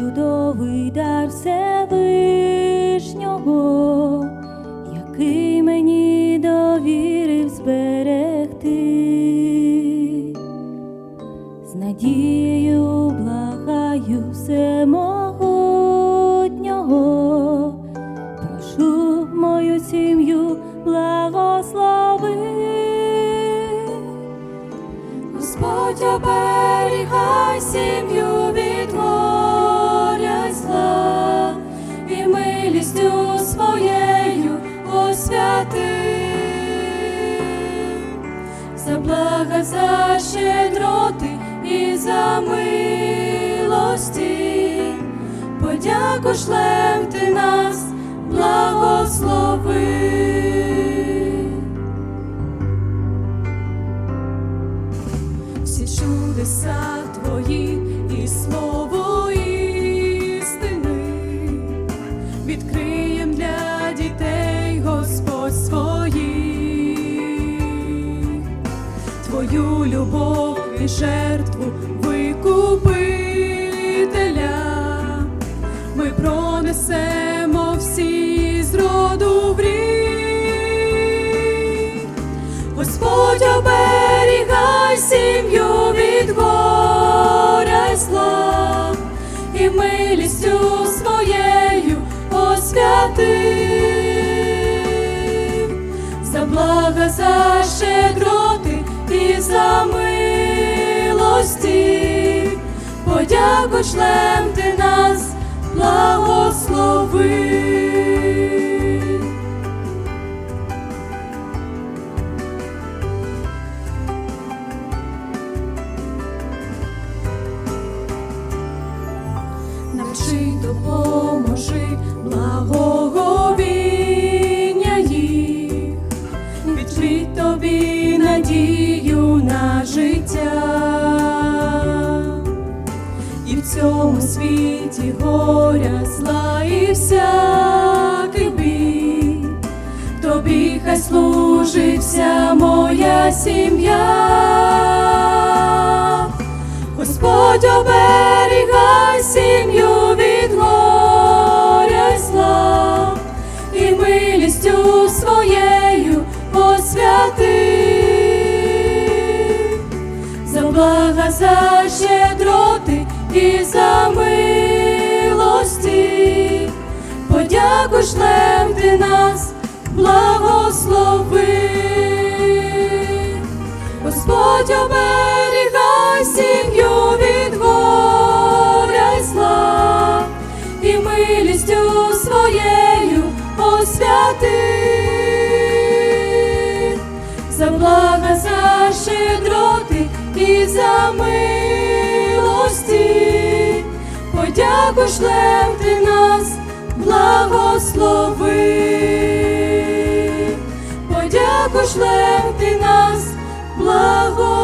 новий дар Всевишнього, який мені довірив зберегти, з надією благаю всемогутнього, прошу мою сім'ю благослови. Господь оберігай сім'ю блага, за щедроти і за милості, подяку шлем ти нас благослови. всі чудеса твої і слово твою любов і жертву викупителя, ми пронесемо всі з роду в рік. Господь оберігай сім'ю від горя й зла і милістю своєю освяти. За блага, за щедроти подяку ти нас благослови. навчи, допоможи всякий бій, тобі хай служить вся моя сім'я. Господь оберігай сім'ю від горя й зла і милістю своєю освяти. За блага, за щедроти і за милості, благослови. Господь оберігай сім'ю від горя й зла і милістю своєю освяти. За блага, за щедроти і за милості, подяку шлем ти нас ти нас благослови.